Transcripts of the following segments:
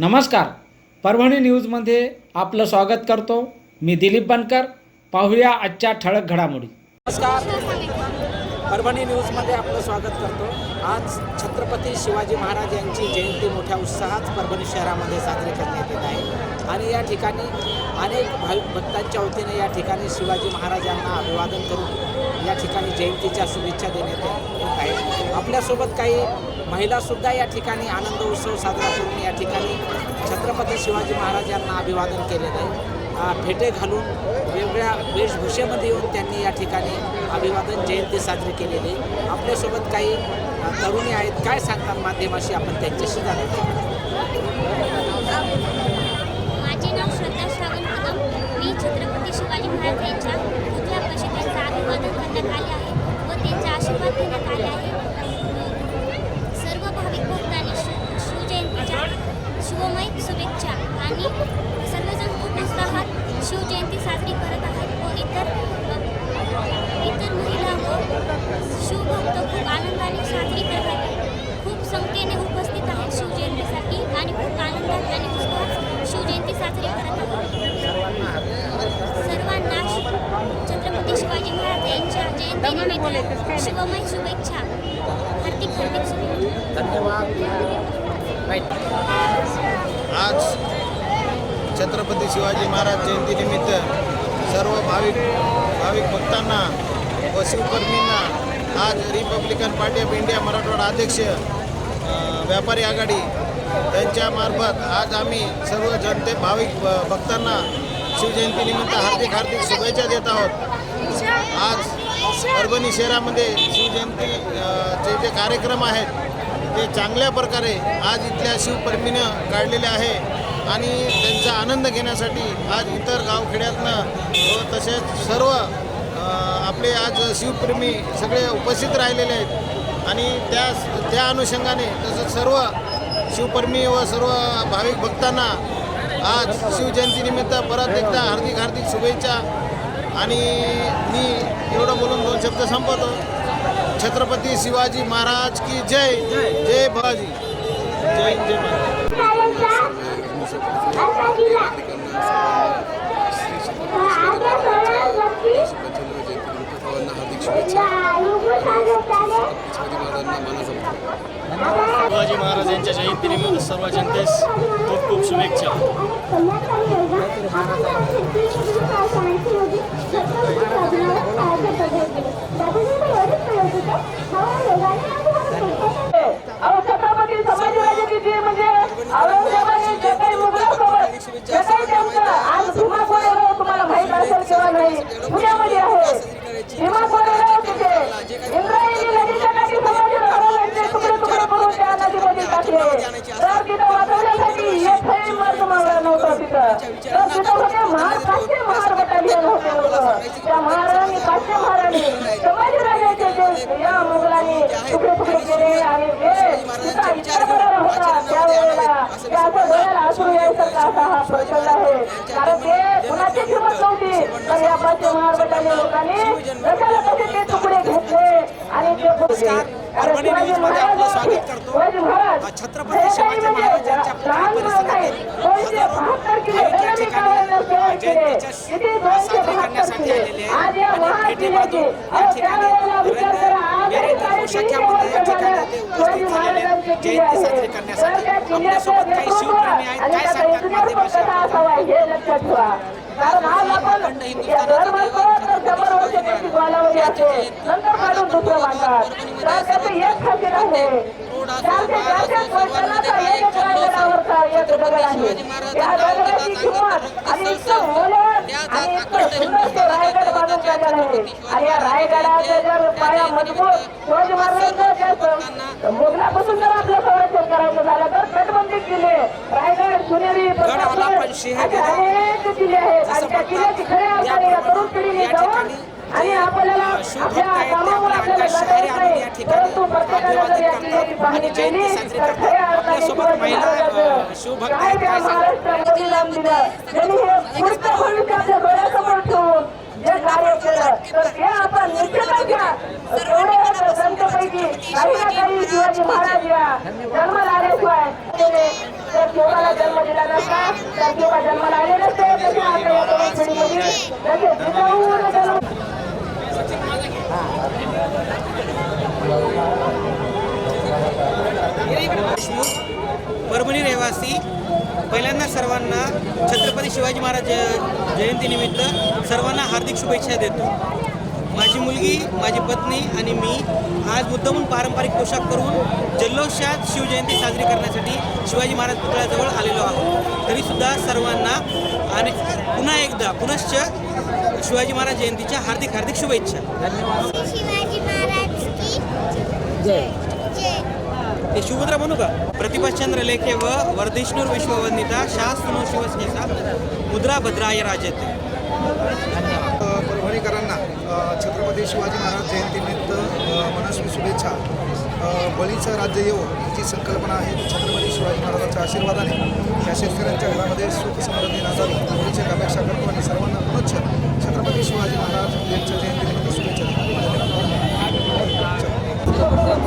नमस्कार. परभणी न्यूजमध्ये आपलं स्वागत करतो. मी दिलीप बनकर. पाहूया आजच्या ठळक घडामोडी. नमस्कार. परभणी न्यूजमध्ये आपलं स्वागत करतो. आज छत्रपती शिवाजी महाराज यांची जयंती मोठ्या उत्साहात परभणी शहरामध्ये साजरी करण्यात येत आहे. आणि या ठिकाणी अनेक भाविक भक्तांच्या वतीने या ठिकाणी शिवाजी महाराजांना अभिवादन करून या ठिकाणी जयंतीच्या शुभेच्छा देण्यात येत आहे. आपल्यासोबत काही महिलासुद्धा या ठिकाणी आनंद उत्सव साजरा करून या ठिकाणी छत्रपती शिवाजी महाराजांना अभिवादन केलेलं आहे. फेटे घालून वेगळ्या वेशभूषेमध्ये येऊन त्यांनी या ठिकाणी अभिवादन जयंती साजरी केलेली आपल्यासोबत काही तरुणी आहेत. काय सांगतात माध्यमाशी आपण त्यांच्याशी जाणून महाराज यांच्या पुतळ्यापाशी त्यांचं अभिवादन करण्यात आले आहे व त्यांचा आशीर्वाद घेण्यात आले आहे. सर्व भाविक भक्तांनी शिव शिवजयंतीच्या शिवमय शुभेच्छा आणि सर्वजण खूप उत्साहात शिवजयंती साजरी करत आहेत व इतर इतर महिला व शिवभक्त खूप आनंदाने साजरी करत आहेत. खूप संख्येने उपस्थित आहेत शिवजयंतीसाठी आणि खूप आनंदात आणि उत्साहात शिवजयंती साजरी करत आहोत सर्वांना शि- छत्रपती शिवाजी महाराज यांच्या जयंतीनिमित्त शिवमय शुभेच्छा हार्दिक हार्दिक शुभेच्छा आज छत्रपती शिवाजी महाराज जयंतीनिमित्त सर्व भाविक भाविक भक्तांना व शिवकर्मींना आज Republican party of India Marathwada अध्यक्ष व्यापारी आघाडी यांच्यामार्फत आज आम्ही सर्व जनते भाविक भक्तांना शिवजयंतीनिमित्त हार्दिक हार्दिक शुभेच्छा देत आहोत. आज परभणी शहरामध्ये शिवजयंती चे जे कार्यक्रम आहेत ते चांगल्या प्रकारे आज इथल्या शिवप्रेमीनं काढलेले आहे आणि त्यांचा आनंद घेण्यासाठी आज इतर गावखेड्यातनं व तसेच सर्व आपले आज शिवप्रेमी सगळे उपस्थित राहिलेले आहेत. आणि त्या त्या अनुषंगाने तसंच सर्व शिवप्रेमी व सर्व भाविक भक्तांना आज शिवजयंतीनिमित्त परत एकदा हार्दिक हार्दिक शुभेच्छा आणि मी एवढं बोलून दोन शब्द संपवतो. छत्रपती शिवाजी महाराज की जय. जय भाजी. जय जय महाराज सर्वांना हार्दिक शुभेच्छा शिवाजी महाराजांच्या महाराज यांच्या जयंतीनिमित्त सर्व जनतेस खूप खूप शुभेच्छा. छत्रपती म्हणजे असेल नाही पुण्यामध्ये आहे. विमा कोरेगाव तिथे इंद्रायणी नदीच्या काठी संभाजी महाराजांचे तुकडे तुकडे करून त्या नदीमध्ये टाकले. तर तिथं वाचवण्यासाठी एक मार्ग मावळा नव्हता तिथं. तर तिथं होते महार पाचशे महार बटालियन होते लोक. त्या महाराणी पाचशे महाराणी समाज राजाचे जे या मुघलांनी तुकडे तुकडे केले आणि जे तिचा इच्छा करार होता त्यावेळेला त्याच्या डोळ्याला अश्रू यायसारखा असा हा प्रसंग आहे कारण ते कुणाची किंमत नव्हती तर या पाचशे महार बटालियन लोकांनी जशाला तसे ते तुकडे घेतले आणि ते नमस्कार परभणी न्यूजमध्ये आपलं स्वागत करतो अ, छत्रपती शिवाजी महाराजांच्या पुतळा परिसरातील हजारो भाविक या ठिकाणी अ, जयंतीच्या शु- साजरी करण्यासाठी आलेले आहेत बांधून या ठिकाणी पोशाखामध्ये या ठिकाणी उपस्थित झालेले जयंती साजरी करण्यासाठी आपल्यासोबत काही शिवप्रेमी आहेत. काय सांगतात माध्यमाशी या धर्माचं दुसरं मांडतात तर त्याचं एक खासियत आहे. चारशे चारशे वर्षांचा एक एक रायगडावरचा एक दगड आहे त्या दगडाची किंमत आणि इतकं मौल्यवान आणि इतकं सुंदर ते रायगड बांधून काढलेलं आहे. आणि या रायगडाचा जर पाया मजबूत शिवाजी महाराजांचं जर मुघलापासून जर आपलं संरक्षण करायचं झालं तर तटबंदी किल्ले रायगड सुनेरी गडवाला पण असे अनेक किल्ले आहेत. शिवभक्त आपल्या आहेत ते कामावर आपल्या आपल्याला अंगात जाता शायरी येत आणून या ठिकाणी अभिवादन करतात आणि जयंती साजरी करतात. आपल्यासोबत महिला, शिवभक्त आहेत, काय सांगतात? हे जे कार्य केलं तर आपण निश्चितच घ्या संतपैकी काही ना काही शिवाजी महाराज आल्याशिवाय तर जन्म दिला नसता. तर शिवबा जन्माला आले नसते. तसे पिढीमध्ये जन्म परभणी रहिवासी पहिल्यांदा सर्वांना छत्रपती शिवाजी महाराज जयंतीनिमित्त सर्वांना हार्दिक शुभेच्छा देतो. माझी मुलगी माझी पत्नी आणि मी आज मुद्दामून पारंपरिक पोशाख करून जल्लोषात शिवजयंती साजरी करण्यासाठी शिवाजी महाराज पुतळ्याजवळ आलेलो आहोत. तरीसुद्धा सर्वांना आणि पुन्हा एकदा पुनश्च शिवाजी महाराज जयंतीच्या हार्दिक हार्दिक शुभेच्छा. शिवाजी महाराज की जय. जय. ते शिवभद्रा म्हणू का? प्रतिभाचंद्र लेखे व वर्धिष्णूर विश्ववंदिता शास्त्रो शिवस्नेसा मुद्रा भद्राय राजते. परभणीकरांना छत्रपती शिवाजी महाराज जयंतीनिमित्त मनस्वी शुभेच्छा. बळीचं राज्य येवो ही जी संकल्पना आहे छत्रपती शिवाजी महाराजांच्या आशीर्वादाने. या शेतकऱ्यांच्या घरामध्ये सुख समृद्धी एवढीच एक अपेक्षा करतो आणि सर्वांना पुनच्छ छत्रपती शिवाजी महाराज यांच्या जयंतीनिमित्त शुभेच्छा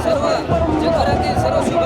सर्व जगभरातील सर्व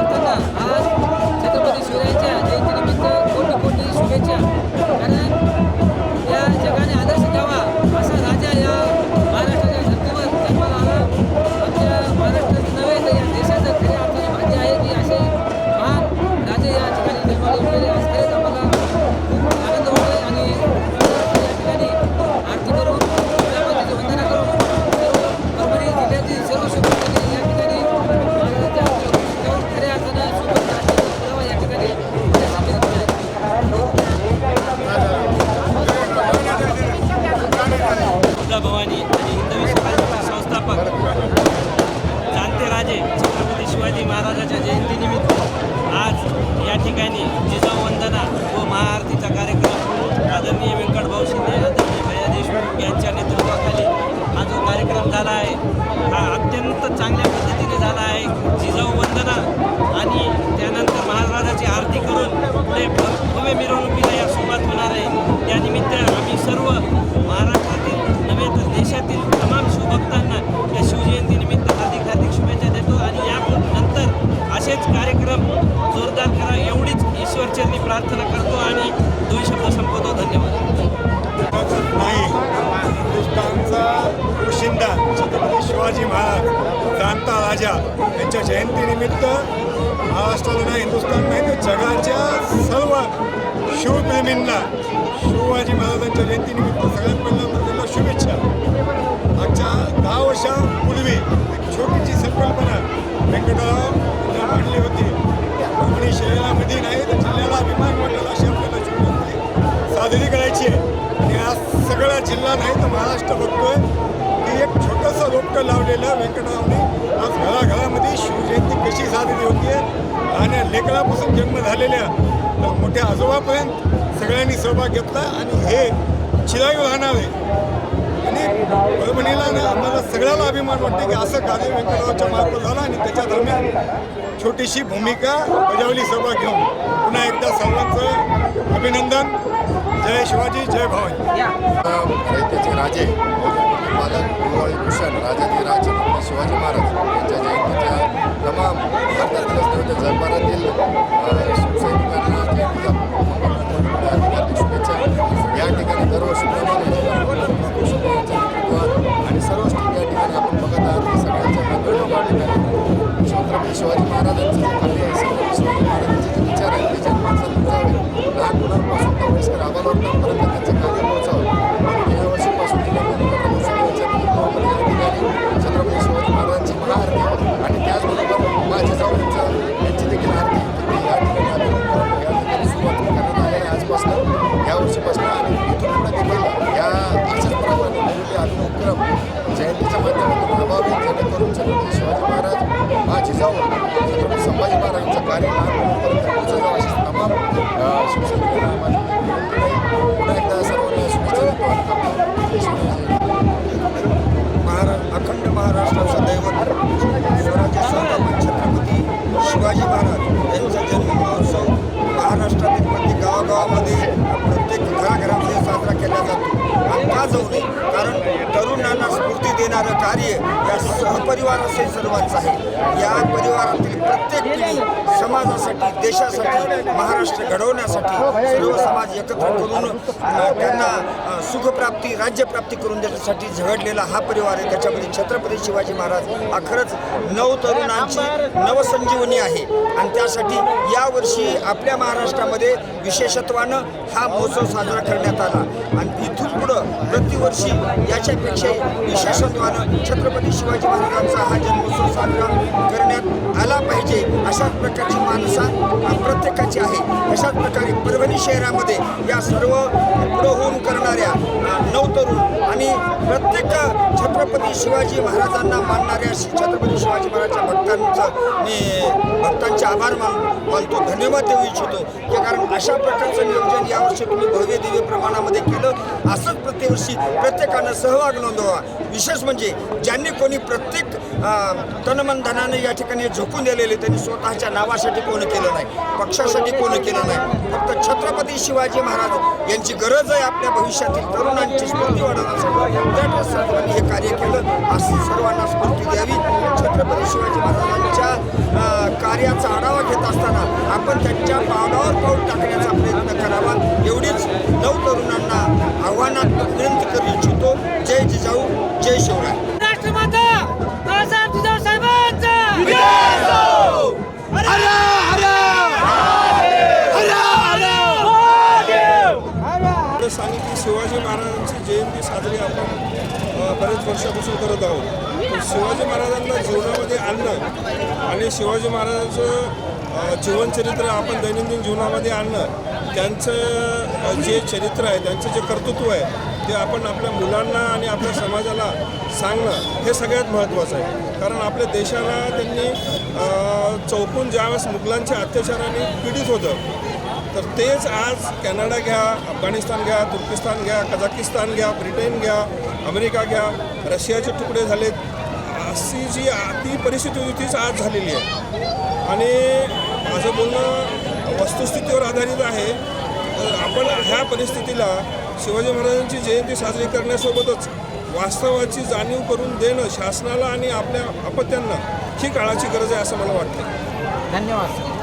प्रार्थना करतो आणि दोन शब्द संपवतो. धन्यवाद. नाही हिंदुस्थानचा पोशिंदा छत्रपती शिवाजी महाराज क्रांता राजा यांच्या जयंतीनिमित्त महाराष्ट्राला नाही हिंदुस्थान नाही तर जगाच्या सर्व शिवप्रेमींना शिवाजी महाराजांच्या जयंतीनिमित्त सगळ्यात पहिल्यांदा त्यांना शुभेच्छा. मागच्या दहा वर्षापूर्वी एक छोटीशी संकल्पना व्यंकटराव यांना मांडली होती. परभणी शहरामध्ये नाही तर जिल्ह्याला अभिमान वाटेल अशी आपल्याला साजरी करायची आहे. आणि आज सगळा जिल्हा नाही तर महाराष्ट्र बघतोय. की एक छोटंसं रोपटं लावलेलं व्यंकटरावने. आज घराघरामध्ये शिवजयंती कशी साजरी होती आणि लेकरापासून जन्म झालेल्या तर मोठ्या आजोबापर्यंत सगळ्यांनी सहभाग घेतला आणि हे चिरायू राहणार आहे. आणि परभणीला ना आम्हाला सगळ्याला अभिमान वाटते की असं कार्य व्यंकटरावच्या मार्फत झालं आणि त्याच्या दरम्यान छोटीशी भूमिका बजावली सभा घेऊन. पुन्हा एकदा सर्वांचं अभिनंदन. जय शिवाजी जय भवानी राजे पालक दिवाळी भूषण राजाधिराज छत्रपती शिवाजी महाराज यांच्या जयंतीच्या तमाम भारतातील तर जगभरातील शिवसैनिकांना जयंतीच्या हार्दिक शुभेच्छा. या ठिकाणी दरवर्षीप्रमाणे छत्रपती शिवाजी महाराजांचं कार्य अशी तमाम पुन्हा एकदा सर्वांना शुभेच्छा महारा अखंड महाराष्ट्राचा दैवत स्वराज्य संस्थापक छत्रपती शिवाजी महाराज यांचा जन्म महोत्सव महाराष्ट्रातील प्रत्येक गावागावामध्ये प्रत्येक घराघरामध्ये साजरा केला जातो आणि का जाऊ नये कारण तरुणांना स्फूर्ती देणारं कार्य या सहपरिवार असे सर्वांचं आहे या समाजासाठी देशासाठी महाराष्ट्र घडवण्यासाठी सर्व समाज एकत्र करून त्यांना सुखप्राप्ती राज्यप्राप्ती करून देण्यासाठी झगडलेला हा परिवार आहे. त्याच्यामध्ये छत्रपती शिवाजी महाराज हा खरंच नव तरुणांची नवसंजीवनी आहे. आणि त्यासाठी यावर्षी आपल्या महाराष्ट्रामध्ये विशेषत्वानं हा महोत्सव साजरा करण्यात आला. आणि इथून पुढं प्रतिवर्षी याच्यापेक्षा विशेषत्वानं छत्रपती शिवाजी महाराजांचा हा जन्मोत्सव साजरा करण्यात आला पाहिजे अशाच प्रकारची माणसा अ, प्रत्येकाची आहे. अशाच प्रकारे परभणी शहरामध्ये या सर्व पुढं होऊन करणाऱ्या नवतरुण आणि प्रत्येक छत्रपती शिवाजी महाराजांना मानणाऱ्या छत्रपती शिवाजी महाराजच्या भक्तांचा मी भक्तांचे आभार मान मानतो धन्यवाद देऊ इच्छितो. की कारण अशा प्रकारचं नियोजन यावर्षी तुम्ही भव्य दिव्य प्रमाणामध्ये केलं असंच प्रतिवर्षी प्रत्येकानं सहभाग नोंदवा. विशेष म्हणजे ज्यांनी कोणी प्रत्येक अ, तनमन धनाने या ठिकाणी झोकून दिलेले त्यांनी स्वतःच्या नावाशी नावासाठी कोण केलं नाही. पक्षासाठी कोण केलं नाही. फक्त छत्रपती शिवाजी महाराज यांची गरज आहे आपल्या भविष्यातील तरुणांची स्फूर्ती वाढवण्यासाठी. त्या सर्वांनी हे कार्य केलं. असं सर्वांना स्फूर्ती द्यावी. छत्रपती शिवाजी महाराजांच्या कार्याचा आढावा घेत असताना आपण त्यांच्या पावलावर पाऊल टाकण्याचा प्रयत्न करावा. एवढीच नवतरुणांना आव्हानात्मक विनंती करू बरेच करत आहोत. शिवाजी महाराजांना जीवनामध्ये आणणं आणि शिवाजी महाराजांचं जीवनचरित्र आपण दैनंदिन जीवनामध्ये आणणं त्यांचं जे चरित्र आहे त्यांचं जे कर्तृत्व आहे ते आपण आपल्या मुलांना आणि आपल्या समाजाला सांगणं हे सगळ्यात महत्त्वाचं आहे. कारण आपल्या देशाला त्यांनी चौकून ज्यावेळेस मुघलांच्या अत्याचाराने पीडित होतं तर तेच आज कॅनडा घ्या अफगाणिस्तान घ्या तुर्किस्तान घ्या कझाकिस्तान घ्या ब्रिटन घ्या अमेरिका घ्या रशियाचे तुकडे झालेत अशी जी ती परिस्थिती होती तीच आज झालेली आहे. आणि माझं बोलणं वस्तुस्थितीवर आधारित आहे. तर आपण ह्या परिस्थितीला शिवाजी महाराजांची जयंती साजरी करण्यासोबतच वास्तवाची जाणीव करून देणं शासनाला आणि आपल्या अपत्यांना ही काळाची गरज आहे असं मला वाटतं. धन्यवाद.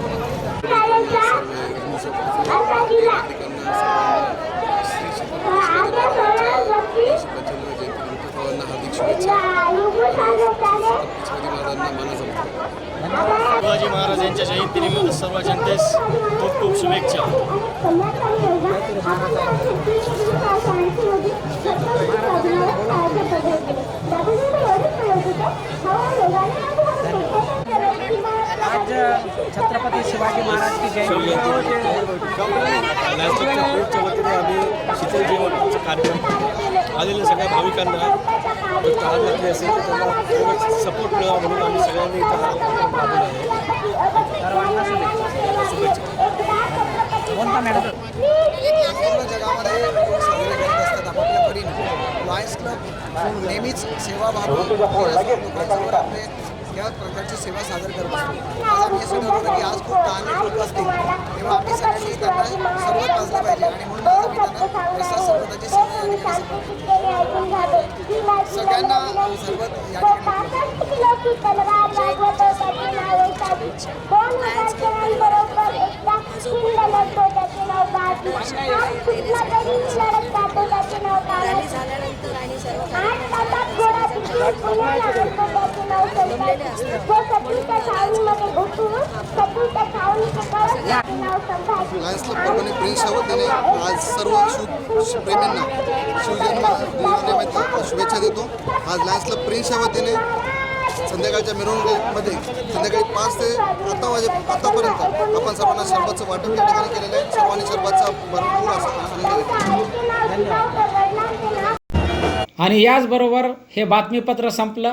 शिवाजी महाराजांच्या जयंतीनिमित्त सर्व जनतेस खूप खूप शुभेच्छा. आज छत्रपती शिवाजी महाराज की जयंती नॅशनलच्या ग्रुपच्या वतीने आम्ही शीतल जेवणचा कार्यक्रम आलेल्या सगळ्या भाविकांना हात घातली असेल तर त्यांना थोडं सपोर्ट मिळावा म्हणून आम्ही सगळ्यांनी इथं हा कार्यक्रम राबवला आहे. सर्वांना शुभेच्छा. कोणता मॅडम? पूर्ण जगामध्ये लोक साजरे करत असतात आपापल्या परीने. लॉयन्स क्लब नेहमीच सेवाभावी लोकांसमोर आपले या प्रकारची सेवा सादर करत असतो. आज आम्ही असं ठरवलं की आज खूप ताण लोक असतील तेव्हा आम्ही सगळ्यांनी त्यांना सर्वत वाजलं पाहिजे आणि म्हणून आज आम्ही त्यांना रस्ता सर्वताची सेवा सगळ्यांना सर्वत या ठिकाणी झाल्यानंतर आणि सर्व कार्यक्रम लायन्स क्लब परभणी वतीने आज सर्व शिव प्रेमींना शिवजन्म शुभेच्छा देतो. आज लायन्स क्लब प्रिन्सच्या वतीने संध्याकाळच्या मिरवणुकीमध्ये संध्याकाळी पाच ते आता वाजे आतापर्यंत आपण सर्वांना शरबतचं वाटप या ठिकाणी केलेलं आहे. सर्वांनी शरबतचा भरपूर असा आनंद घेतला. आणि याचबरोबर हे बातमीपत्र संपलं.